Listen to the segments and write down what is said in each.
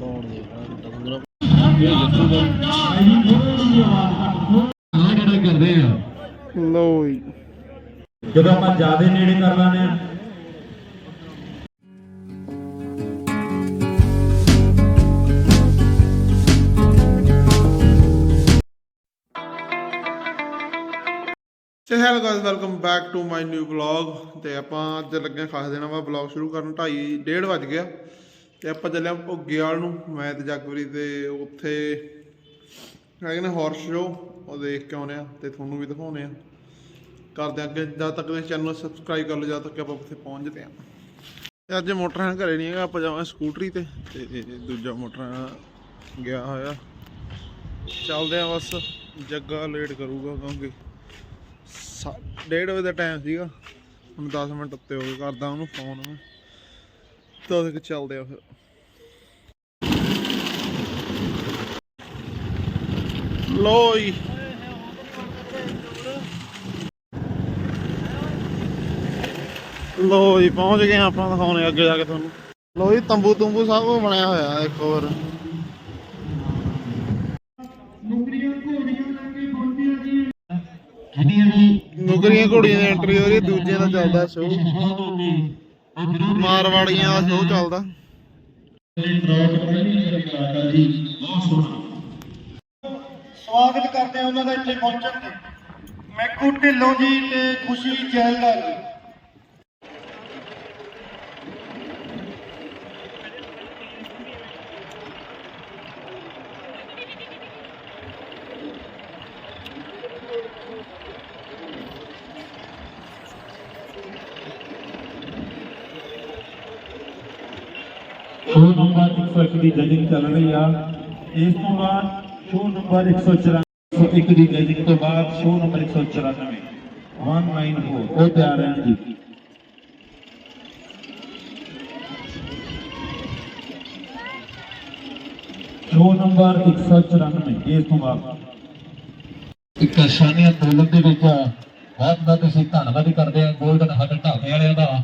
ਕੌਣ ਦੇ ਡੰਗਰ ਆਹ ਜਿਹੜਾ ਕਰਦੇ ਆ ਲੋ ਜੀ। ਜਦੋਂ ਆਪਾਂ ਜ਼ਿਆਦਾ ਨੇੜੇ ਕਰ ਲਾਨੇ ਆ ਤੇ hello guys welcome back to my new vlog ਤੇ ਆਪਾਂ ਅੱਜ ਲੱਗੇ ਖਾਸ ਦੇਣਾ ਵਾ ਵਲੌਗ ਸ਼ੁਰੂ ਕਰਨ 2:30 ਡੇਢ ਵੱਜ ਗਿਆ। ਤੇ ਆਪਾਂ ਚੱਲਿਆ ਆ ਭੁੱਗੇ ਵਾਲ ਨੂੰ, ਮੈਂ ਤੇ ਜਗਵਰੀ ਤੇ ਉੱਥੇ ਹੈਗੇ ਨੇ ਹਾਰਸ ਸ਼ੋ ਉਹ ਦੇਖ ਕੇ ਆਉਨੇ ਆ ਤੇ ਤੁਹਾਨੂੰ ਵੀ ਦਿਖਾਉਨੇ ਆ। ਕਰਦੇ ਆ ਅੱਗੇ, ਜਦ ਤੱਕ ਇਸ ਚੈਨਲ ਨੂੰ ਸਬਸਕ੍ਰਾਈਬ ਕਰ ਲਓ, ਜਦ ਤੱਕ ਆਪਾਂ ਉੱਥੇ ਪਹੁੰਚਦੇ ਆ। ਤੇ ਅੱਜ ਮੋਟਰ ਹੈ ਘਰੇ ਨਹੀਂ ਹੈਗਾ, ਆਪਾਂ ਜਾਵਾਂਗੇ ਸਕੂਟਰੀ ਤੇ। ਤੇ ਦੂਜਾ ਮੋਟਰ ਗਿਆ ਹੋਇਆ। ਚੱਲਦੇ ਆ ਬਸ, ਜੱਗਾ ਲੇਟ ਕਰੂਗਾ ਕਿਉਂਕਿ ਸਾ- ਡੇਢ ਵਜੇ ਦਾ ਟਾਈਮ ਸੀਗਾ। ਹੁਣ 10 ਮਿੰਟ ਉੱਤੇ ਹੋ ਗਏ, ਕਰਦਾ ਉਹਨੂੰ ਫੋਨ ਮੈਂ। ਤਾਂ ਤੱਕ ਚੱਲਦੇ ਆ ਫਿਰ। ਲੋ ਜੀ। ਲੋ ਜੀ ਪਹੁੰਚ ਗਏ ਆਪਾਂ ਦਿਖਾਉਣੇ ਅੱਗੇ ਜਾ ਕੇ ਤੁਹਾਨੂੰ। ਲੋ ਜੀ ਤੰਬੂ ਤੁੰਬੂ ਸਭ ਬਣਿਆ ਹੋਇਆ ਇੱਕ ਹੋਰ। ਜਿਹੜੀਆਂ ਵੀ ਨੁਕਰੀਆਂ ਘੋੜੀਆਂ ਦੀ ਐਂਟਰੀ ਹੋ ਰਹੀ ਦੂਜੇ ਦਾ ਚੱਲਦਾ ਸ਼ੋਅ ਮਾਰਵਾੜੀਆਂ ਦਾ ਸ਼ੋਅ ਚੱਲਦਾ। ਸਵਾਗਤ ਕਰਦੇ ਹਾਂ ਉਹਨਾਂ ਦਾ ਇੱਥੇ ਪਹੁੰਚਣ ਤੇ। ਮੈਕੂ ਢਿੱਲੋਂ ਜੀ ਤੇ ਖੁਸ਼ੀ ਜੈਲਦਾਰ। ਜੀ ਸ਼ੋ ਨੰਬਰ 101 ਦੀ ਜਜਿੰਗ ਚੱਲ ਰਹੀ ਆ। ਇਸ ਤੋਂ ਬਾਅਦ ਸ਼ੋ ਨੰਬਰ 194 101 ਦੀ ਜਜਿੰਗ ਤੋਂ ਬਾਅਦ ਸ਼ੋ ਨੰਬਰ 194 194 ਉਹ ਤਿਆਰ ਹੈ ਜੀ ਸ਼ੋ ਨੰਬਰ 194 ਇਸ ਤੋਂ ਬਾਅਦ। ਇੱਕ ਸ਼ਾਨੀ ਅੰਦੋਲਨ ਦੇ ਵਿੱਚ ਬਹੁਤ ਬਹੁਤ ਅਸੀਂ ਧੰਨਵਾਦ ਕਰਦੇ ਹਾਂ ਗੋਲਡਨ ਹੱਟ ਢਾਬੇ ਵਾਲਿਆਂ ਦਾ।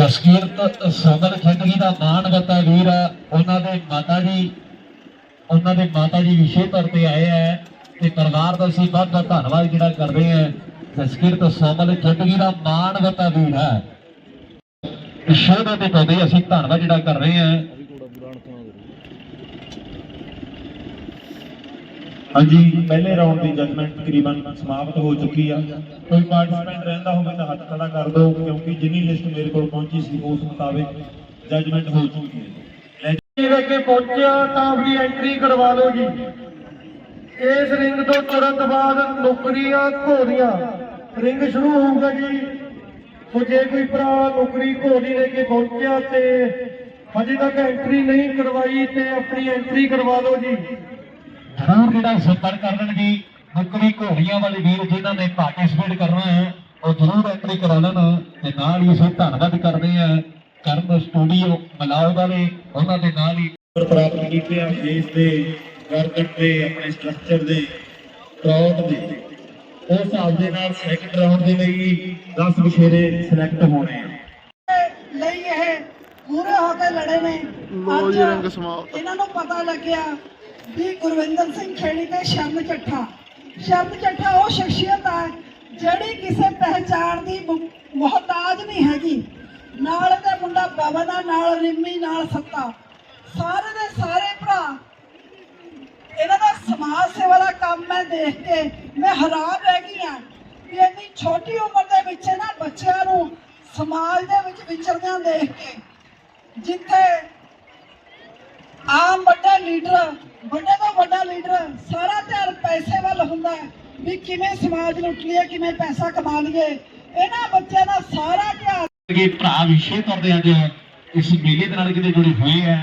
ਜਸਕੀਰਤ ਸੋਨਲ ਜ਼ਿੰਦਗੀ ਦਾ ਮਾਣਵਤਾ ਵੀਰ ਆ ਉਹਨਾਂ ਦੇ ਮਾਤਾ ਜੀ, ਉਹਨਾਂ ਦੇ ਮਾਤਾ ਜੀ ਵਿਸ਼ੇ ਤੌਰ ਤੇ ਆਏ ਆ ਤੇ ਪਰਿਵਾਰ ਦਾ ਅਸੀਂ ਬਹੁਤ ਬਹੁਤ ਧੰਨਵਾਦ ਜਿਹੜਾ ਕਰਦੇ ਆ। ਜਸਕੀਰਤ ਸੋਨਲ ਜ਼ਿੰਦਗੀ ਦਾ ਮਾਣ ਮਾਣਵਤਾ ਵੀਰ। ਹੈ ਸ਼ੋਅ ਦੇ ਪਾਉਂਦੇ ਅਸੀਂ ਧੰਨਵਾਦ ਜਿਹੜਾ ਕਰ ਰਹੇ ਹਾਂ ਹਾਂਜੀ, ਪਹਿਲੇ ਰਾਉਂਡ ਦੀ ਜਜਮੈਂਟ ਤਕਰੀਬਨ ਸਮਾਪਤ ਹੋ ਚੁੱਕੀ ਆ। ਕੋਈ ਪਾਰਟਿਸਪੈਂਟ ਰਹਿੰਦਾ ਹੋਵੇ ਤਾਂ ਹੱਥ ਖੜਾ ਕਰ ਦਿਓ, ਕਿਉਂਕਿ ਜਿੰਨੀ ਲਿਸਟ ਮੇਰੇ ਕੋਲ ਪਹੁੰਚੀ ਸੀ, ਉਸ ਮੁਤਾਬਿਕ ਜਜਮੈਂਟ ਹੋ ਚੁੱਕੀ ਹੈ। ਜੀ। ਅੱਗੇ ਪਹੁੰਚਿਆ ਤਾਂ ਆਪਣੀ ਐਂਟਰੀ ਕਰਵਾ ਲਓ ਜੀ। ਇਸ ਰਿੰਗ ਤੋਂ ਤੁਰੰਤ ਬਾਅਦ ਨੌਕਰੀਆਂ ਘੋੜੀਆਂ ਰਿੰਗ ਸ਼ੁਰੂ ਹੋਊਗਾ ਜੀ। ਸੋ ਜੇ ਕੋਈ ਭਰਾ ਨੌਕਰੀ ਘੋੜੀ ਲੈ ਕੇ ਪਹੁੰਚਿਆ ਤੇ ਹਜੇ ਤੱਕ ਐਂਟਰੀ ਨਹੀਂ ਕਰਵਾਈ ਤੇ ਆਪਣੀ ਐਂਟਰੀ ਕਰਵਾ ਲਓ ਜੀ। ਜ਼ਰੂਰ ਜਿਹੜਾ ਸੰਪਰਕ ਕਰਨ ਜੀ ਨੁਕਰੀ ਘੋੜੀਆਂ ਵਾਲੇ ਵੀਰ ਜਿਨ੍ਹਾਂ ਨੇ ਪਾਰਟਿਸਿਪੇਟ ਕਰਨਾ ਹੈ ਉਹ ਜ਼ਰੂਰ ਐਂਟਰੀ ਕਰਾ ਲੈਣ ਤੇ ਨਾਲ ਹੀ ਅਸੀਂ ਧੰਨਵਾਦ ਕਰਦੇ ਹਾਂ। ਕਰਨ ਸਟੂਡੀਓ ਮਲਾਉ ਵਾਲੇ ਉਹਨਾਂ ਦੇ ਨਾਲ ਹੀ ਪ੍ਰਾਪਤ ਕੀਤੇ ਆ ਫੇਸ ਦੇ ਗਰਦਨ ਦੇ ਆਪਣੇ ਸਟਰਕਚਰ ਦੇ ਟ੍ਰੌਟ ਦੇ। ਉਸ ਹਿਸਾਬ ਦੇ ਨਾਲ ਸੈਕੰਡ ਰਾਉਂਡ ਦੇ ਲਈ 10 ਵਿਸ਼ੇਰੇ ਸਿਲੈਕਟ ਹੋਣੇ ਆ। ਲਈ ਇਹ ਪੂਰੇ ਹੋ ਕੇ ਲੜੇ ਨੇ। ਅੱਜ ਇਹਨਾਂ ਨੂੰ ਪਤਾ ਲੱਗਿਆ ਵੀ ਗੁਰਵਿੰਦਰ ਸਿੰਘ ਖੇੜੀ ਤੇ ਸ਼ਰਨ ਚੱਠਾ। ਸ਼ਰਨ ਚੱਠਾ ਉਹ ਸ਼ਖਸੀਅਤ ਹੈ ਜਿਹੜੀ ਕਿਸੇ ਪਹਿਚਾਣ ਦੀ ਮੁਹਤਾਜ ਨਹੀਂ ਹੈਗੀ। ਨਾਲ ਤੇ ਮੁੰਡਾ ਪਵਨ ਆ ਨਾਲ ਰਿੰਮੀ, ਨਾਲ ਸੱਤਾ। ਸਾਰੇ ਦੇ ਸਾਰੇ ਭਰਾ। ਇਹਨਾਂ ਦਾ ਸਮਾਜ ਸੇਵਾ ਦਾ ਕੰਮ ਮੈਂ ਦੇਖ ਕੇ ਮੈਂ ਹੈਰਾਨ ਰਹਿ ਗਈ ਹਾਂ ਕਿ ਇੰਨੀ ਛੋਟੀ ਉਮਰ ਦੇ ਵਿੱਚ ਨਾ ਬੱਚਿਆਂ ਨੂੰ ਸਮਾਜ ਦੇ ਵਿੱਚ ਵਿਚਰਦਿਆਂ ਦੇਖ ਕੇ ਜਿੱਥੇ ਆਮ ਵੱਡਾ ਲੀਡਰ, ਵੱਡੇ ਤੋਂ ਵੱਡਾ ਲੀਡਰ, ਸਾਰਾ ਧਿਆਨ ਪੈਸੇ ਵੱਲ ਹੁੰਦਾ ਹੈ ਵੀ ਕਿਵੇਂ ਸਮਾਜ ਲੁੱਟ ਲਈਏ ਕਿਵੇਂ ਪੈਸਾ ਕਮਾ ਲਈਏ। ਇਹਨਾਂ ਬੱਚਿਆਂ ਦਾ ਸਾਰਾ ਧਿਆਨ ਕਿ ਭਰਾ ਵਿਸ਼ੇ ਤੌਰ ਅੱਜ ਇਸ ਮੇਲੇ ਦੇ ਨਾਲ ਕਿਤੇ ਜੁੜੇ ਹੋਏ ਆ,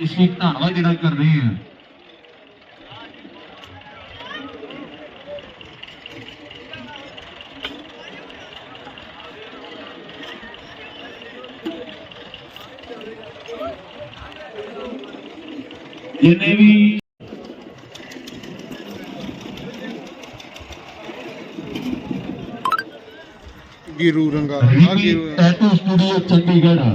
ਇਸ ਲਈ ਧੰਨਵਾਦ ਜਿਹੜਾ ਕਰ ਰਹੇ ਹਾਂ ਜਿੰਨੇ ਵੀ ਗਿਰੂ ਰੰਗਾ ਆ ਗਿਰੂ ਟੈਟੂ ਸਟੂਡੀਓ ਚੰਡੀਗੜ੍ਹ।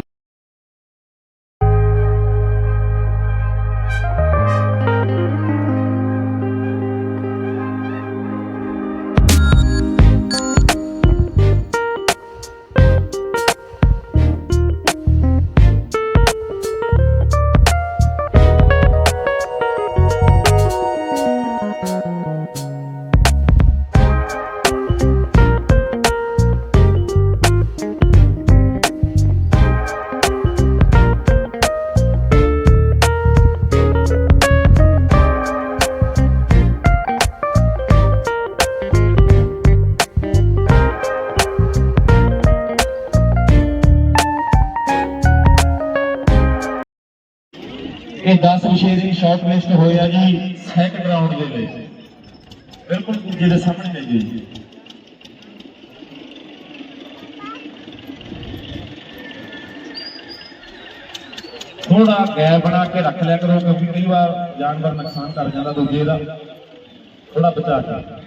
ਵਿਸ਼ੇ ਦੀ ਸ਼ਾਰਟ ਹੋਇਆ ਜੀ। ਸੈਕੰਡ ਰਾਉਂਡ ਦੇ ਲਈ ਬਿਲਕੁਲ ਦੂਜੇ ਦੇ ਸਾਹਮਣੇ ਲੈ ਜੀ। ਥੋੜਾ ਗੈਪ ਬਣਾ ਕੇ ਰੱਖ ਲਿਆ ਕਰੋ, ਕਿਉਂਕਿ ਕਈ ਵਾਰ ਜਾਨਵਰ ਨੁਕਸਾਨ ਕਰ ਜਾਂਦਾ ਦੂਜੇ ਦਾ। ਥੋੜਾ ਬਚਾ ਕੇ।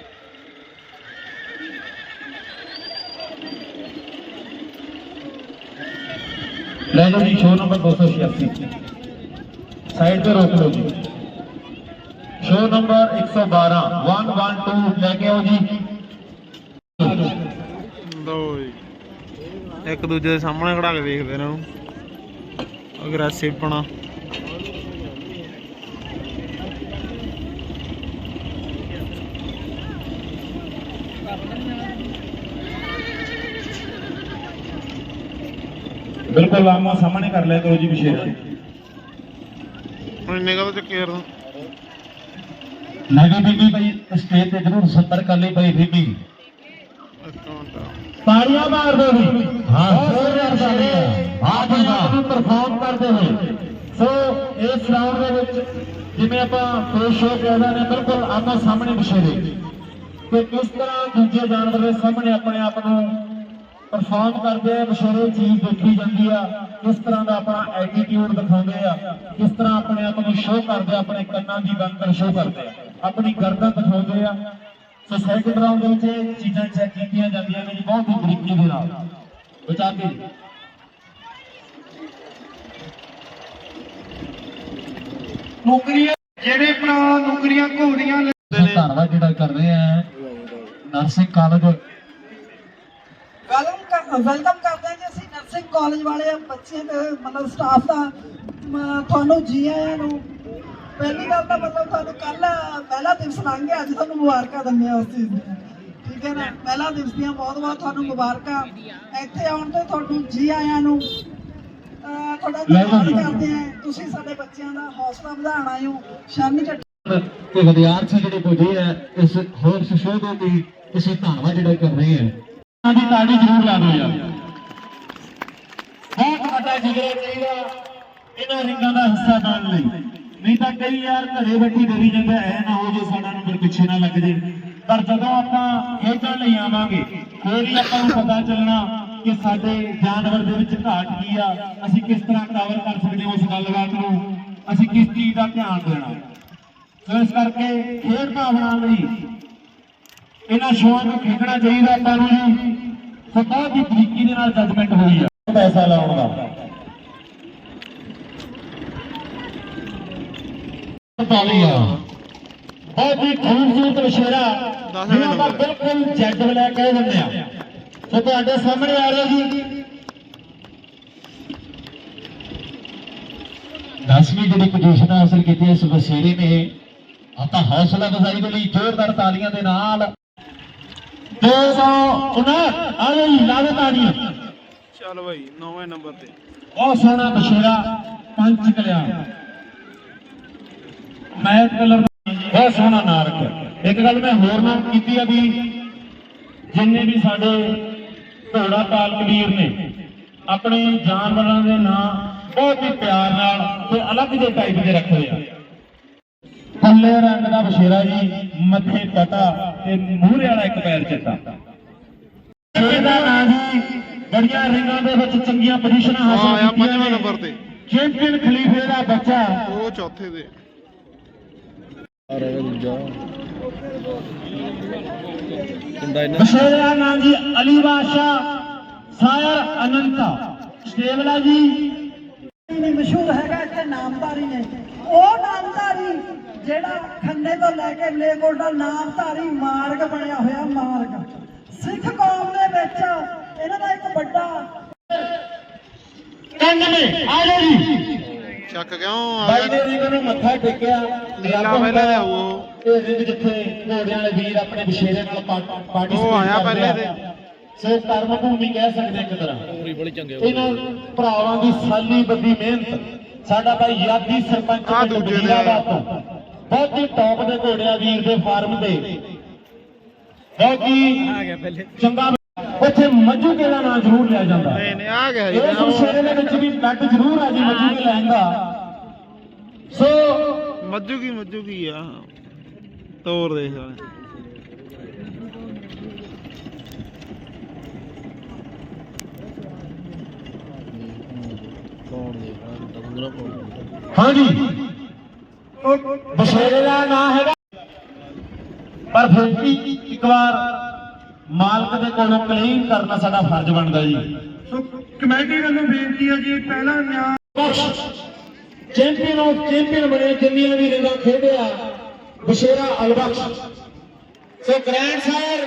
ਲੈ ਜਾਓ ਜੀ ਸ਼ੋਅ ਨੰਬਰ 286 ਸਾਈਡ ਤੇ ਰੋਕ ਲਓ ਜੀ। ਸ਼ੋ ਨੰਬਰ 112 112 ਲੈ ਕੇ ਆਓ ਜੀ। ਇੱਕ ਦੂਜੇ ਦੇ ਸਾਹਮਣੇ ਖੜਾ ਕੇ ਦੇਖਦੇ ਇਹਨਾਂ ਨੂੰ ਅਗਰੈਸਿਵ ਪਣਾ ਬਿਲਕੁਲ ਆਮਾ ਸਾਹਮਣੇ ਕਰ ਲਿਆ ਕਰੋ ਜੀ ਵਿਸ਼ੇਸ਼ ਹੁਣ ਕਾ ਚੱਕੇ ਨਵੀਂ ਬੀਬੀ ਭਾਈ ਸਟੇਜ ਤੇ ਜ਼ਰੂਰ ਸੰਪਰਕ ਕਰ ਲਈ ਭਾਈ ਬੀਬੀ ਤਾੜੀਆਂ ਮਾਰ ਦਿਓ ਜੀ ਹਾਂ ਹੋਰ ਸਾਰੇ ਆਪ ਨੂੰ ਪਰਫਾਰਮ ਕਰਦੇ ਹੋਏ। ਸੋ ਇਸ ਰਾਉਂਡ ਦੇ ਵਿੱਚ ਜਿਵੇਂ ਆਪਾਂ ਫੇਸ ਸ਼ੋ ਕਹਿੰਦੇ ਨੇ ਬਿਲਕੁਲ ਆਮਾ ਸਾਹਮਣੇ ਵਿਸ਼ੇਰੇ ਕਿ ਕਿਸ ਤਰ੍ਹਾਂ ਦੂਜੇ ਜਾਨਵਰ ਦੇ ਸਾਹਮਣੇ ਆਪਣੇ ਆਪ ਨੂੰ ਪਰਫਾਰਮ ਕਰਦੇ ਆ ਵਿਸ਼ੇਰੇ ਚੀਜ਼ ਦੇਖੀ ਜਾਂਦੀ ਆ ਕਿਸ ਤਰ੍ਹਾਂ ਦਾ ਆਪਣਾ ਐਟੀਟਿਊਡ ਦਿਖਾਉਂਦੇ ਆ ਕਿਸ ਤਰ੍ਹਾਂ ਆਪਣੇ ਆਪ ਨੂੰ ਸ਼ੋਅ ਕਰਦੇ ਆ ਆਪਣੇ ਕੰਨਾਂ ਦੀ ਬੰਕਰ ਸ਼ੋਅ ਕਰਦੇ ਆ ਆਪਣੀ ਗਰਦਨ ਦਿਖਾਉਂਦੇ ਆ। ਸੋ ਸੈਕਿੰਡ ਰਾਉਂਡ ਦੇ ਵਿੱਚ ਇਹ ਚੀਜ਼ਾਂ ਚੈੱਕ ਕੀਤੀਆਂ ਜਾਂਦੀਆਂ ਨੇ ਬਹੁਤ ਹੀ ਬਰੀਕੀ ਦੇ ਨਾਲ। ਕੇ। ਨੌਕਰੀਆਂ ਜਿਹੜੇ ਭਰਾ ਨੌਕਰੀਆਂ ਘੋੜੀਆਂ ਧੰਨਵਾਦ ਜਿਹੜਾ ਕਰ ਰਹੇ ਆ। ਨਰਸਿੰਗ ਕਾਲਜ ਵੈਲਕਮ ਕਰ ਵੈਲਕਮ ਕਰਦੇ ਹਾਂ ਜੀ ਅਸੀਂ ਨਰਸਿੰਗ ਕਾਲਜ ਵਾਲੇ ਬੱਚੇ ਤੇ ਮਤਲਬ ਸਟਾਫ ਦਾ। ਤੁਹਾਨੂੰ ਜੀ ਆਇਆਂ ਨੂੰ ਪਹਿਲੀ ਗੱਲ ਤਾਂ ਮਤਲਬ ਤੁਹਾਨੂੰ ਕੱਲ ਪਹਿਲਾ ਦਿਵਸ ਲੰਘ ਗਿਆ ਅੱਜ ਤੁਹਾਨੂੰ ਮੁਬਾਰਕਾਂ ਦਿੰਦੇ ਆ ਉਸ ਚੀਜ਼ ਦੀਆਂ। ਠੀਕ ਹੈ ਨਾ? ਪਹਿਲਾ ਦਿਵਸ ਦੀਆਂ ਬਹੁਤ ਬਹੁਤ ਤੁਹਾਨੂੰ ਮੁਬਾਰਕਾਂ। ਇੱਥੇ ਆਉਣ ਤੇ ਤੁਹਾਨੂੰ ਜੀ ਆਇਆਂ ਨੂੰ ਤੁਹਾਡਾ ਧੰਨਵਾਦ ਕਰਦੇ ਆ ਤੁਸੀਂ ਸਾਡੇ ਬੱਚਿਆਂ ਦਾ ਹੌਸਲਾ ਵਧਾਉਣ ਆਏ ਹੋ। ਤੇ ਵਿਦਿਆਰਥੀ ਜਿਹੜੇ ਪੁੱਜੇ ਆ ਇਸ ਹੋਰ ਸ਼ੋਅ ਦੇ ਅਸੀਂ ਧੰਨਵਾਦ ਜਿਹੜਾ ਕਰ ਰਹੇ ਆ ਦੀ ਤਾੜੀ ਜ਼ਰੂਰ ਲਾ ਦਿਓ ਯਾਰ। ਬਹੁਤ ਵੱਡਾ ਜਿਗਰਾ ਚਾਹੀਦਾ ਇਹਨਾਂ ਰਿੰਗਾਂ ਦਾ ਹਿੱਸਾ ਬਣਨ ਲਈ। ਨਹੀਂ ਤਾਂ ਕਈ ਯਾਰ ਘਰੇ ਬੈਠੀ ਡਰੀ ਜਾਂਦਾ, ਐ ਨਾ ਹੋ ਜੇ ਸਾਡਾ ਨੰਬਰ ਪਿੱਛੇ ਨਾ ਲੱਗ ਜੇ। ਪਰ ਜਦੋਂ ਆਪਾਂ ਖੇਡਣ ਲਈ ਆਵਾਂਗੇ ਫਿਰ ਹੀ ਆਪਾਂ ਨੂੰ ਪਤਾ ਚੱਲਣਾ ਕਿ ਸਾਡੇ ਜਾਨਵਰ ਦੇ ਵਿੱਚ ਘਾਟ ਕੀ ਆ, ਅਸੀਂ ਕਿਸ ਤਰ੍ਹਾਂ ਕਵਰ ਕਰ ਸਕਦੇ ਹਾਂ ਉਸ ਗੱਲਬਾਤ ਨੂੰ, ਅਸੀਂ ਕਿਸ ਚੀਜ਼ ਦਾ ਧਿਆਨ ਦੇਣਾ। ਇਸ ਕਰਕੇ ਖੇਡ ਭਾਵਨਾ ਲਈ ਇਹਨਾਂ ਸ਼ੋਆਂ ਨੂੰ ਖੇਡਣਾ ਚਾਹੀਦਾ ਆਪਾਂ ਨੂੰ ਜੀ। ਸੋ ਬਹੁਤ ਹੀ ਬਰੀਕੀ ਦੇ ਨਾਲ ਜੱਜਮੈਂਟ ਹੋਈ ਆ। ਪੈਸਾ ਲਾਉਣ ਦਾ। ਬਹੁਤ ਹੀ ਖੂਬਸੂਰਤ ਵਿਸ਼ੇਰਾ ਜਿਹਨੂੰ ਆਪਾਂ। ਬਿਲਕੁਲ ਜੱਜ ਬਣਾ ਕਹਿ ਦਿੰਦੇ ਆ। ਸੋ ਤੁਹਾਡੇ ਸਾਹਮਣੇ ਆ ਰਿਹਾ ਜੀ। ਦਸਵੀਂ ਜਿਹੜੀ ਪੋਜੀਸ਼ਨ ਹਾਸਲ ਕੀਤੀ ਇਸ ਵਸੀਰੇ ਨੇ ਆਪਾਂ ਹੌਸਲਾ ਅਫਜ਼ਾਈ ਦੇ ਲਈ ਜ਼ੋਰਦਾਰ ਤਾਲੀਆਂ ਦੇ ਨਾਲ 259 ਆ ਗਈ ਲਾਵੇ ਤਾੜੀਆਂ ਚੱਲ ਭਾਈ ਨੌਵੇਂ ਨੰਬਰ ਤੇ। ਬਹੁਤ ਸੋਹਣਾ ਵਿਸ਼ੇਰਾ ਪੰਜ ਕਲਿਆਣ ਮੈਟ ਕਲਰ ਬਹੁਤ ਸੋਹਣਾ ਨਾਂ ਰੱਖਿਆ। ਇੱਕ ਗੱਲ ਮੈਂ ਹੋਰ ਨਾ ਕੀਤੀ ਆ ਵੀ ਜਿੰਨੇ ਵੀ ਸਾਡੇ ਘੋੜਾ ਪਾਲਕ ਵੀਰ ਨੇ ਆਪਣੇ ਜਾਨਵਰਾਂ ਦੇ ਨਾਂ ਬਹੁਤ ਹੀ ਪਿਆਰ ਨਾਲ ਤੇ ਅਲੱਗ ਜਿਹੇ ਟਾਈਪ ਦੇ ਰੱਖਦੇ ਆ। ਥੱਲੇ ਰੰਗ ਦਾ ਬਸ਼ੇਰਾ ਜੀ ਮੱਥੇ ਪਟਾ। ਤੇ ਮੂਹਰੇ ਵਾਲਾ ਇੱਕ ਪੈਰ ਚਿੱਟਾ। ਇਹਦਾ ਨਾਂ ਜੀ ਬੜੀਆਂ ਰਿੰਗਾਂ ਦੇ ਵਿੱਚ ਚੰਗੀਆਂ ਪੋਜੀਸ਼ਨਾਂ ਆ ਹਾਸਲ ਆਇਆ ਕੀਤੀਆਂ ਪੰਜਵੇਂ ਨੇ। ਨੰਬਰ ਤੇ। ਚੈਂਪੀਅਨ ਖਲੀਫੇ ਦਾ ਬੱਚਾ। ਉਹ ਚੌਥੇ ਤੇ ਬਸ਼ੇਰਾ ਨਾਮ ਜੀ ਅਲੀ ਬਾਦਸ਼ਾਹ ਅਨੰਤਾ। ਸਟੇਬਲਾ ਜੀ। ਮਸ਼ਹੂਰ ਹੈਗਾ ਇੱਥੇ ਨਾਮਧਾਰੀ ਨੇ। ਉਹ ਨਾਮਧਾਰੀ ਜਿਹੜਾ ਖੰਨੇ ਤੋਂ ਲੈ ਕੇ ਮਲੇਕੋਟ ਦਾ ਨਾਮਧਾਰੀ ਮਾਰਗ ਬਣਿਆ ਹੋਇਆ ਮਾਰਗ। ਸਿੱਖ ਕੌਮ ਦੇ ਵਿੱਚ ਇਹਨਾਂ ਦਾ ਇੱਕ ਵੱਡਾ 91 ਆ ਜਾਓ ਜੀ। ਚੱਕ ਕਿਉਂ? ਆ ਬਾਈ ਨੇ ਜੀ ਨੂੰ ਮੱਥਾ ਟੇਕਿਆ। ਨੀਲਾ ਪਹਿਲੇ ਲਿਆਓ। ਉਹ। ਇਹ ਜਿੱਥੇ ਘੋੜਿਆਂ ਵਾਲੇ ਵੀਰ ਆਪਣੇ ਵਿਸ਼ੇਰੇ ਨਾਲ ਪਾਰਟਿਸਪੇਟ ਉਹ ਆਇਆ ਪਹਿਲੇ ਤੇ। ਸੋ ਕਰਮ ਭੂਮੀ ਕਹਿ ਸਕਦੇ ਇੱਕ ਤਰ੍ਹਾਂ। ਬੜੀ ਚੰਗੇ ਇਹਨਾਂ ਭਰਾਵਾਂ ਦੀ ਸਾਲੀ ਬੱਦੀ ਮਿਹਨਤ। ਸਾਡਾ ਭਾਈ ਯਾਦੀ ਸਰਪੰਚ ਪਿੰਡ ਦੂਜੇ ਦੇ। ਬਹੁਤ ਹੀ ਟੌਪ ਦੇ ਘੋੜਿਆਂ ਵੀਰ ਦੇ ਫਾਰਮ ਤੇ। ਬਹੁਤ ਹੀ ਆ ਗਿਆ ਪਹਿਲੇ ਚੰਗਾ ਉੱਥੇ ਮੱਜੂ ਕੇ ਦਾ ਨਾਂ ਜ਼ਰੂਰ ਲਿਆ ਜਾਂਦਾ। ਨਹੀਂ ਨਹੀਂ ਆ ਗਿਆ ਜੀ ਇਸ ਵਿਸ਼ੇਰੇ ਦੇ ਵਿੱਚ ਵੀ ਬੈਟ ਜ਼ਰੂਰ ਆ ਜੀ ਮੱਜੂ ਕੇ ਲੈਣ ਦਾ। ਸੋ ਮੱਜੂ ਕੀ ਮੱਜੂ ਕੀ ਆ। ਤੋਰ ਦੇ ਸਾਲੇ। ਹਾਂਜੀ। ਬਸ਼ੇਰੇ ਦਾ ਨਾਮ ਹੈਗਾ। ਪਰ ਫਿਰ ਵੀ ਇੱਕ ਵਾਰ ਮਾਲਕ ਦੇ ਕੋਲੋਂ ਕਲੇਮ ਕਰਨਾ ਸਾਡਾ ਫਰਜ਼ ਬਣਦਾ ਜੀ। ਸੋ ਕਮੇਟੀ ਵੱਲੋਂ ਬੇਨਤੀ ਹੈ ਜੀ ਪਹਿਲਾ ਨਿਆਂ ਚੈਂਪੀਅਨ ਆਫ ਚੈਂਪੀਅਨ ਬਣੇ ਜਿੰਨੀਆਂ ਵੀ ਰਿੰਗਾਂ ਖੇਡਿਆ ਬਸ਼ੇਰਾ ਅਲਬਖਸ਼। ਸੋ ਗ੍ਰੈਂਡ ਸਾਇਰ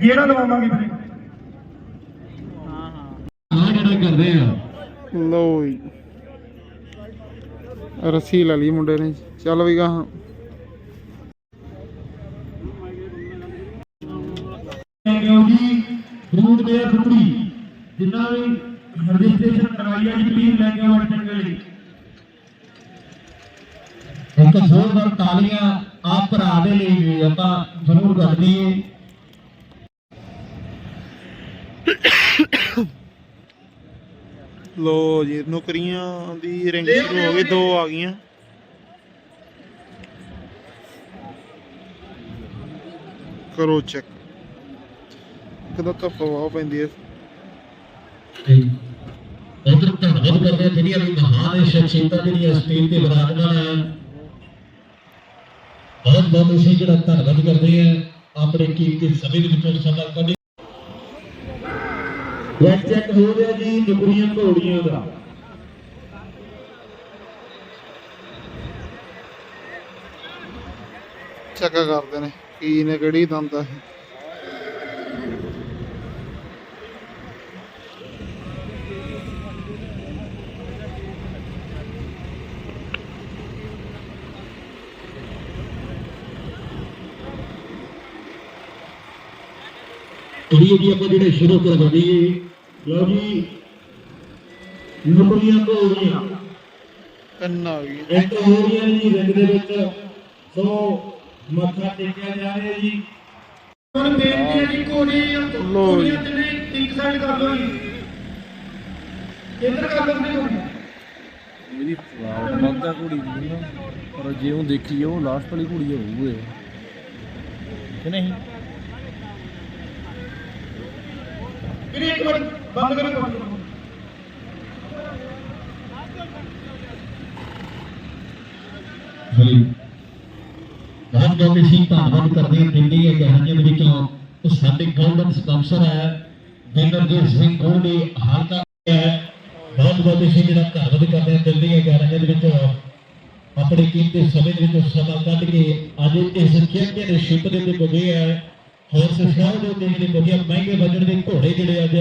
ਜਿਹੜਾ ਲਵਾਵਾਂਗੇ ਵੀਰੇ ਆ ਜਿਹੜਾ ਕਰਦੇ ਆ। ਲੋ ਜੀ। ਰੱਸੀ ਲੈ ਲਈ ਮੁੰਡੇ ਨੇ। ਚੱਲ ਵੀ ਗਾਹਾਂ। ਕਿਉਂਕਿ ਦੇ ਫਰੂੜੀ ਜਿੰਨਾ ਵੀ ਰਜਿਸਟ੍ਰੇਸ਼ਨ ਕਰਵਾਈ ਹੈ ਜੀ ਪਲੀਜ਼ ਲੈ ਕੇ ਆਓ ਚੰਗੇ ਲਈ ਇੱਕ ਜ਼ੋਰਦਾਰ ਤਾਲੀਆਂ ਆਪ ਭਰਾ ਦੇ ਲਈ ਵੀ ਆਪਾਂ ਜ਼ਰੂਰ ਕਰ ਦਈਏ। ਲੋ ਜੀ ਨੌਕਰੀਆਂ ਦੀ ਸ਼ੁਰੂ ਹੋ ਗਈ ਦੋ ਆ ਗਈਆਂ। ਕਰੋ ਚੈੱਕ ਇੱਕ ਤਾਂ ਬਹੁਤ ਪੈਂਦੀ ਹੈ ਉਧਰ ਧੰਨਵਾਦ ਕਰਦੇ ਹਾਂ ਜਿਹੜੀਆਂ ਵੀ ਮਹਾਨ ਸ਼ਖਸੀਅਤਾਂ ਜਿਹੜੀਆਂ ਸਟੇਜ ਤੇ ਵਿਰਾਜਮਾਨ ਹੈ ਬਹੁਤ ਬਹੁਤ ਅਸੀਂ ਜਿਹੜਾ ਧੰਨਵਾਦ ਕਰਦੇ ਹਾਂ ਆਪਣੇ ਕੀਮਤੀ ਸਮੇਂ ਦੇ ਵਿੱਚੋਂ ਸਮਾਂ ਕੱਢ ਚੈੱਕ ਹੋ ਰਿਹਾ ਜੀ ਨੁਕਰੀਆਂ ਘੋੜੀਆਂ ਦਾ। ਚੈੱਕ ਕਰਦੇ ਨੇ, ਕੀ ਨੇ, ਕਿਹੜੀ ਦੰਦ ਆ ਇਹ ਵੀ ਆਪਾਂ ਜਿਹੜੇ ਸ਼ੁਰੂ ਕਰਵਾ ਦਈਏ ਲਓ ਜੀ ਨੁਕਰੀਆਂ ਘੋੜੀਆਂ ਤਿੰਨ ਆ ਗਈਆਂ ਇੱਕ ਹੋ ਰਹੀਆਂ ਜੀ ਰਿੰਗ ਦੇ ਵਿੱਚ ਸੋ ਮੱਥਾ ਟੇਕਿਆ ਜਾ ਰਿਹਾ ਜੀ। ਹੁਣ ਬੇਨਤੀ ਹੈ ਜੀ ਜੀ। ਇੱਕ ਸਾਈਡ ਕਰ ਲਓ ਜੀ। ਇੱਧਰ ਕਰ ਲਓ ਜੀ। ਘੋੜੀ। ਮੇਰੀ ਫਲਾਵਟ ਮੰਗਾ ਕੁੜੀ ਦੀ ਨਾ ਪਰ ਜੇ ਉਹ ਦੇਖੀ ਉਹ ਲਾਸਟ ਵਾਲੀ ਕੁੜੀ ਹੋਊ ਇਹ ਕਿ ਨਹੀਂ? ਵੀਰੇ ਇੱਕ ਮਿੰਟ ਬੰਦ ਕਰੋ ਬੰਦ ਬਹੁਤ ਬਹੁਤ ਅਸੀਂ ਧੰਨਵਾਦ ਕਰਦੇ ਹਾਂ ਦਿੱਲੀ ਦੇ ਗਹਿਣੀਆਂ ਵਿੱਚੋਂ ਉਹ ਸਾਡੇ ਗੋਲਡਨ ਸਪਾਂਸਰ ਹੈ ਵਿਨਰਜੀਤ ਸਿੰਘ ਗੋਲਡੀ ਹਾਲਕਾ ਹੈ ਬਹੁਤ ਬਹੁਤ ਅਸੀਂ ਜਿਹੜਾ ਧੰਨਵਾਦ ਕਰਦੇ ਹਾਂ ਦਿੱਲੀ ਦੇ ਗਹਿਣੀਆਂ ਦੇ ਆਪਣੇ ਕੀਮਤੀ ਸਮੇਂ ਦੇ ਵਿੱਚ ਸਮਾਂ ਕੱਢ ਕੇ ਅੱਜ ਇਸ ਚੈਂਪੀਅਨਸ਼ਿਪ ਦੇ ਵਿੱਚ ਪੁੱਜੇ ਹੈ ਹੋਰ ਸਿਖਾਉ ਦੇ ਉੱਤੇ ਜਿਹੜੇ ਵਧੀਆ ਮਹਿੰਗੇ ਵਜਣ ਦੇ ਘੋੜੇ ਜਿਹੜੇ ਅੱਜ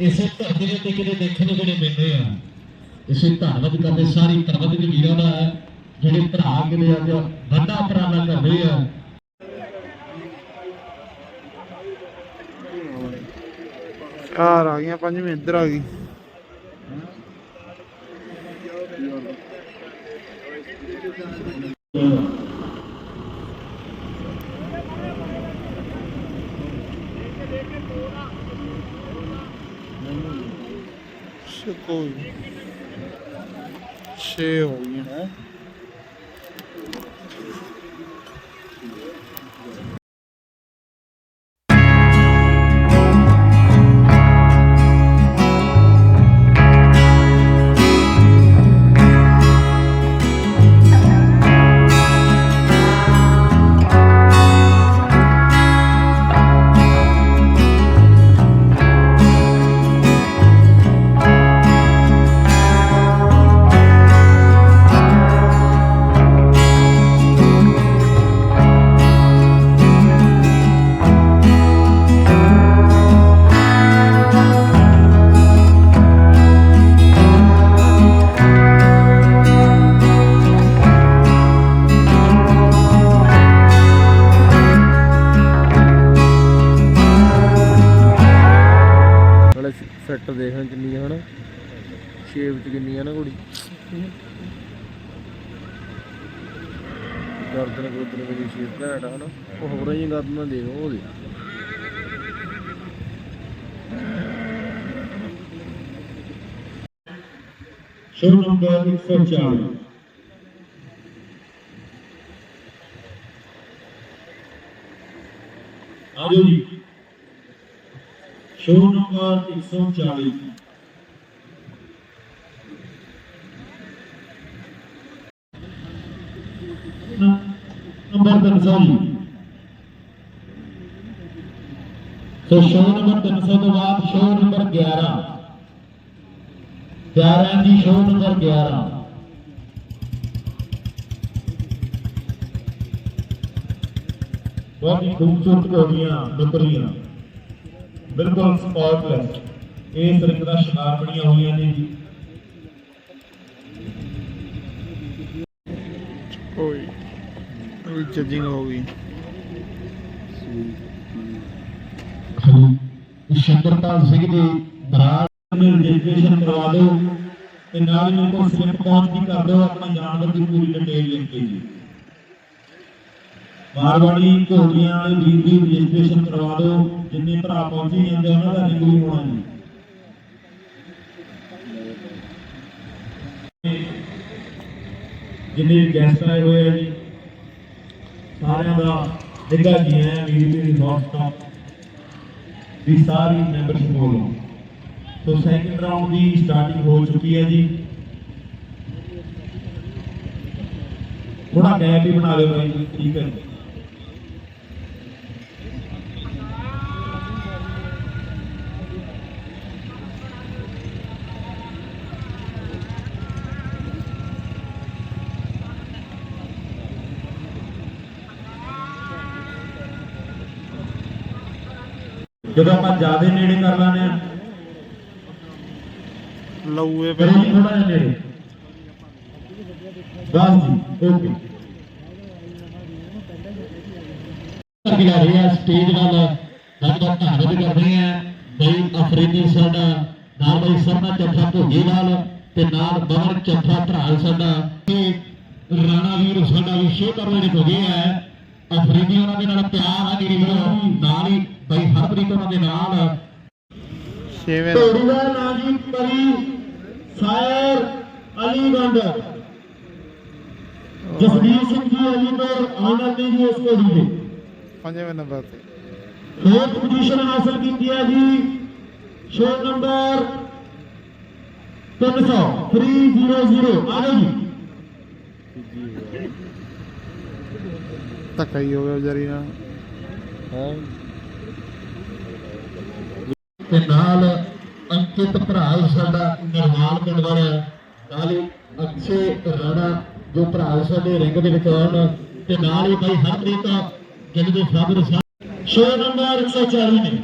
ਇਸੇ ਧਰਤੀ ਦੇ ਉੱਤੇ ਕਿਤੇ ਦੇਖਣ ਨੂੰ ਜਿਹੜੇ ਮਿਲਦੇ ਆ। ਇਸੇ ਧੰਨਵਾਦ ਕਰਦੇ ਸਾਰੀ ਧੰਨਵਾਦ ਦੇ ਵੀਰਾਂ ਦਾ ਜਿਹੜੇ ਭਰਾ ਕਿਤੇ ਅੱਜ ਵੱਡਾ ਉਪਰਾਲਾ ਕਰਦੇ ਆ। ਚਾਰ ਆ ਗਈਆਂ ਪੰਜਵੀਂ, ਇੱਧਰ ਆ ਗਈ। ਛੇ ਕੋਈ ਛੇ ਹੋ ਸ਼ੋ ਨੰਬਰ 140 ਆਜੋ ਜੀ ਸ਼ੋ ਨੰਬਰ 140 ਨੰਬਰ 300 ਜੀ ਸੋ ਸ਼ੋ ਨੰਬਰ 300 ਤੋਂ ਬਾਅਦ ਸ਼ੋ ਨੰਬਰ 11 11 ਦੀ ਸ਼ੋ ਨੰਬਰ 11 ਬਹੁਤ ਹੀ ਖੂਬਸੂਰਤ ਘੋੜੀਆਂ ਬੱਕਰੀਆਂ ਬਿਲਕੁਲ ਸਪੌਟਲੈਸ ਇਹ ਰਿੰਗ ਦਾ ਸ਼ਿਕਾਰ ਬਣੀਆਂ ਹੋਈਆਂ ਨੇ ਜੀ। ਇਹ ਜੱਜਿੰਗ ਹੋ ਗਈ। ਸ਼ੰਕਰਪਾਲ ਸਿੰਘ ਜੀ ਬਰਾੜ ਨੂੰ ਰਜਿਸਟ੍ਰੇਸ਼ਨ ਕਰਵਾ ਦਿਓ ਤੇ ਨਾਲ ਹੀ ਮੇਰੇ ਕੋਲ ਸਲਿੱਪ ਪਹੁੰਚ ਕਰ ਦਿਓ, ਆਪਣਾ ਜਾਨਵਰ ਦੀ ਪੂਰੀ ਡਿਟੇਲ ਲਿਖ ਕੇ ਜੀ। ਮਾਰਵਾੜੀ ਘੋੜੀਆਂ ਵਾਲੇ ਵੀਰ ਦੀ ਰਜਿਸਟ੍ਰੇਸ਼ਨ ਕਰਵਾ ਦਿਓ, ਜਿੰਨੇ ਭਰਾ ਪਹੁੰਚੀ ਜਾਂਦੇ ਉਹਨਾਂ ਦਾ ਰਿੰਗ ਹੋਣਾ ਜੀ। ਜਿੰਨੇ ਗੈਸਟ ਆਏ ਹੋਏ ਆ ਜੀ, ਸਾਰਿਆਂ ਦਾ ਨਿੱਘਾ ਜੀ ਹੈ ਵੀਰ ਦੀ ਰਿਸੋਰਟ ਸਟਾਪ ਦੀ ਸਾਰੀ ਮੈਂਬਰਸ਼ਿਪ ਵੱਲੋਂ। ਸੋ ਸੈਕਿੰਡ ਰਾਉਂਡ ਦੀ ਸਟਾਰਟਿੰਗ ਹੋ ਚੁੱਕੀ ਹੈ ਜੀ। ਥੋੜਾ ਗੈਪ ਹੀ ਬਣਾ ਲਿਓ ਭਾਈ ਠੀਕ ਹੈ। ਜਦੋਂ ਆਪਾਂ ਜ਼ਿਆਦਾ ਨੇੜੇ ਕਰ ਲਾਂਗੇ ਆ ਲਊਏ ਫਿਰ। ਥੋੜਾ ਜਿਹਾ ਨੇੜੇ। ਬਸ ਜੀ ਓਕੇ। ਅਗਲਾ ਰਿਹਾ ਸਟੇਜ ਵੱਲ। ਬਹੁਤ ਬਹੁਤ ਧੰਨਵਾਦ ਕਰਦੇ ਆ ਬਈ ਅਫਰੀਦੀ ਸਾਡਾ ਨਾਲ ਬਈ ਸਰਨਾ ਚੱਠਾ ਭੋਗੀਵਾਲ ਤੇ ਨਾਲ ਬਵਰ ਚੱਠਾ ਭਰਾ ਸਾਡਾ। ਤੇ ਰਾਣਾ ਵੀਰ ਸਾਡਾ ਵੀ ਕਰਨ ਦੇ ਹੋ ਗਿਆ ਹੈ ਅਫਰੀਦੀ ਉਹਨਾਂ ਦੇ ਨਾਲ ਪਿਆਰ ਆ ਵੀਰੋ ਨਾਲ ਹੀ। ਬਈ ਹਰਪ੍ਰੀਤ ਉਹਨਾਂ ਦੇ ਨਾਲ। ਛੇਵੇਂ ਦਾ ਨਾਂ ਜੀ ਪਰੀ ਸਾਇਰ ਅਲੀਗੰਡ ਜਸਵੀਰ ਸਿੰਘ ਜੀ ਅਲੀਗੰਡ ਆਨਰ ਨੇ ਜੀ ਇਸ ਘੋੜੀ ਦੇ ਪੰਜਵੇਂ ਨੰਬਰ ਤੇ। ਫੋਰਥ ਪੋਜੀਸ਼ਨ ਹਾਸਲ ਕੀਤੀ ਹੈ ਜੀ। ਸ਼ੋ। ਨੰਬਰ 300 300 ਆ ਤੇ ਨਾਲ ਅੰਕਿਤ ਭਰਾ ਸਾਡਾ ਨਿਰਮਾਲ ਪਿੰਡ ਵਾਲਾ ਹੀ। ਅਕਸ਼ੇ ਰਾਣਾ ਜੋ ਭਰਾ ਸਾਡੇ ਰਿੰਗ ਦੇ ਵਿੱਚ ਆਉਣ ਤੇ ਨਾਲ ਹੀ ਭਾਈ ਹਰਪ੍ਰੀਤ ਗਿੱਲ ਦੇ ਫਾਦਰ ਸਾਹਿਬ ਸ਼ੋ ਨੰਬਰ 140 ਨੇ।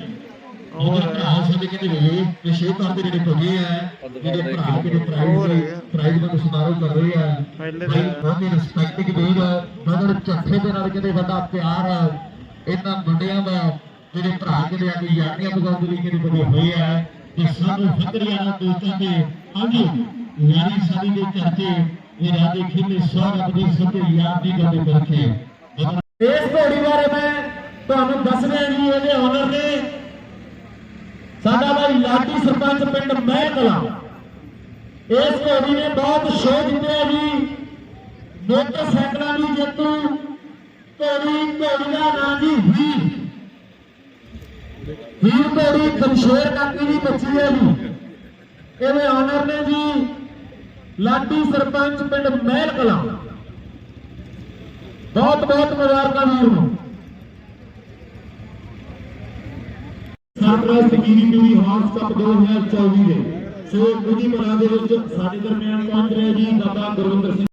ਹੋਰ ਭਰਾ ਸਾਡੇ ਕਹਿੰਦੇ ਵੇ ਵਿਸ਼ੇ ਤੌਰ ਤੇ ਜਿਹੜੇ ਪੁੱਗੇ ਆ ਜਿਹੜੇ ਭਰਾ ਜਿਹੜੇ ਪ੍ਰਾਈਜ਼ ਪ੍ਰਾਈਜ਼ ਦਾ ਸਮਾਰੋਹ ਕਰ ਰਹੇ ਆ। ਭਾਈ ਬਹੁਤੀ ਰਿਸਪੈਕਟ ਵੀਰ ਮਗਰ ਚੱਠੇ ਦੇ ਨਾਲ ਕਹਿੰਦੇ ਵੱਡਾ ਪਿਆਰ ਆ। ਇਹਨਾਂ ਮੁੰਡਿਆਂ ਦਾ ਜਿਹੜੇ ਭਰਾ ਜਿਹੜੇ ਆ ਕੋਈ ਯਾਰੀਆਂ ਬਗਾਉਂਦੇ ਲਈ ਕਿਹੜੇ ਬਣੇ ਹੋਏ ਆ। ਤੇ ਸਾਨੂੰ ਫਕਰੀਆਂ ਨਾਲ ਦੋਸਤਾਂ ਦੇ ਹਾਂਜੀ ਯਾਰੀ ਸਾਡੀ ਦੇ ਚਰਚੇ ਇਹ ਰਾਦੇ ਖੇਲੇ ਸੌਰਭ ਦੀ ਸਤੇ ਯਾਰ ਦੀ ਗੱਲ ਕਰਕੇ ਇਸ ਘੋੜੀ ਬਾਰੇ ਮੈਂ ਤੁਹਾਨੂੰ ਦੱਸ ਰਿਹਾ ਜੀ, ਇਹਦੇ ਓਨਰ ਨੇ ਸਾਡਾ ਭਾਈ ਲਾਡੀ ਸਰਪੰਚ ਪਿੰਡ ਮੈਂ ਮਹਿਕਲਾ। ਇਸ ਘੋੜੀ ਨੇ ਬਹੁਤ ਸ਼ੋਅ ਦਿੱਤਾ ਜੀ। ਮੋਟਰਸਾਈਕਲਾਂ ਦੀ ਜੇਤੂ ਘੋੜੀ ਘੋੜੀ ਦਾ ਨਾਂ ਜੀ ਵੀਰ ਵੀਰ ਘੋੜੀ ਖਮਸ਼ੇਰ ਕਾਕੀ ਦੀ ਬੱਚੀ ਹੈ ਜੀ। ਇਹਦੇ ਓਨਰ ਨੇ ਜੀ ਲਾਡੀ ਸਰਪੰਚ ਪਿੰਡ ਮਹਿਲ ਕਲਾਂ। ਬਹੁਤ ਬਹੁਤ ਮੁਬਾਰਕਾਂ ਵੀਰ ਨੂੰ। ਸਰਪ੍ਰਸਤ ਕੀਰੀ ਪੀਰੀ ਹਾਰਸ ਕੱਪ 2024 ਦੇ। ਸੋ ਉਹਦੀ ਮਨਾ ਦੇ ਵਿੱਚ ਸਾਡੇ ਦਰਮਿਆਨ ਪਹੁੰਚ ਰਿਹਾ ਜੀ ਬਾਬਾ ਗੁਰਵਿੰਦਰ ਸਿੰਘ।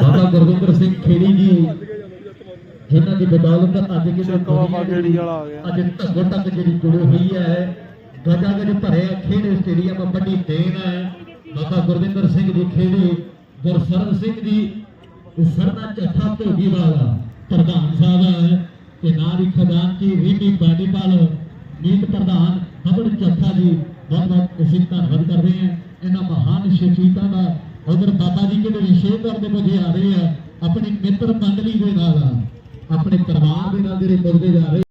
ਬਾਬਾ ਗੁਰਵਿੰਦਰ ਸਿੰਘ ਖੇੜੀ ਜੀ ਜਿਨ੍ਹਾਂ ਦੀ ਬਦੌਲਤ ਅੱਜ ਕਿਤੇ ਗਿਆ। ਅੱਜ ਢੰਗੋ ਤੱਕ ਜਿਹੜੀ ਜੁੜੀ ਹੋਈ ਹੈ ਗਜਾ ਗਜ ਭਰੇ ਖੇਡ ਸਟੇਡੀਅਮ ਵੱਡੀ ਦੇਣ ਹੈ। ਬਾਬਾ ਗੁਰਵਿੰਦਰ ਸਿੰਘ ਜੀ ਖੇੜੀ ਗੁਰਸਰਨ ਸਿੰਘ ਜੀ ਸਰਨਾ ਚੱਠਾ ਧੋਗੀ ਵਾਲਾ ਪ੍ਰਧਾਨ ਸਾਹਿਬ ਹੈ। ਤੇ ਨਾਲ ਹੀ ਖਜ਼ਾਨਚੀ ਰੀਮੀ ਬਾਡੀਪਾਲ ਮੀਤ ਪ੍ਰਧਾਨ ਖਬਰ ਚੱਠਾ ਜੀ ਬਹੁਤ ਬਹੁਤ ਅਸੀਂ ਧੰਨਵਾਦ ਕਰਦੇ ਹਾਂ। ਇਹਨਾਂ ਮਹਾਨ ਸ਼ਖਸੀਅਤਾਂ ਦਾ ਉਧਰ ਬਾਬਾ ਜੀ ਕਿਹੜੇ ਵਿਸ਼ੇਸ਼ ਤੌਰ ਤੇ ਪੁੱਜੇ ਆ ਰਹੇ ਆ ਆਪਣੇ ਮਿੱਤਰ ਮੰਡਲੀ ਦੇ ਨਾਲ ਆਪਣੇ ਪਰਿਵਾਰ ਦੇ ਨਾਲ ਜਿਹੜੇ ਪੁੱਜਦੇ ਜਾ ਰਹੇ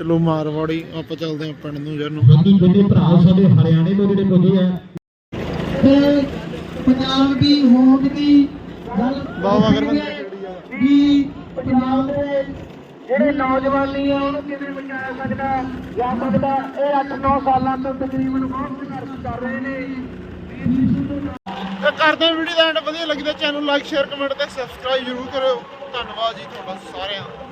ਚਲੋ ਮਾਰਵਾੜੀ ਆਪਾਂ ਚੱਲਦੇ ਆਂ ਪਿੰਡ ਨੂੰ ਜਰ ਨੂੰ ਬਾਕੀ ਜਿਹੜੇ ਭਰਾ ਸਾਡੇ ਹਰਿਆਣੇ ਤੋਂ ਜਿਹੜੇ ਪੁੱਜੇ ਆ। ਤੇ ਪੰਜਾਬ ਦੀ ਹੋਂਦ ਦੀ ਗੱਲ ਬਾਵਾ ਕਰਵੰਦ ਵੀ ਪੰਜਾਬ ਦੇ ਜਿਹੜੇ ਨੌਜਵਾਨੀ ਆ ਉਹਨੂੰ ਕਿਵੇਂ ਬਚਾਇਆ ਸਕਦਾ ਜਾ ਸਕਦਾ ਇਹ 8-9 ਸਾਲਾਂ ਤੋਂ ਤਕਰੀਬਨ ਬਹੁਤ ਸੰਘਰਸ਼ ਕਰ ਰਹੇ ਨੇ। ਤੇ ਕਰਦੇ ਹਾਂ ਵੀਡੀਓ ਦਾ ਐਂਡ ਵਧੀਆ ਲੱਗੀ ਤਾਂ ਚੈਨਲ ਲਾਈਕ ਸ਼ੇਅਰ ਕਮੈਂਟ ਤੇ ਸਬਸਕ੍ਰਾਈਬ ਜ਼ਰੂਰ ਕਰਿਓ। ਧੰਨਵਾਦ ਜੀ ਤੁਹਾਡਾ ਸਾਰਿਆਂ ਦਾ।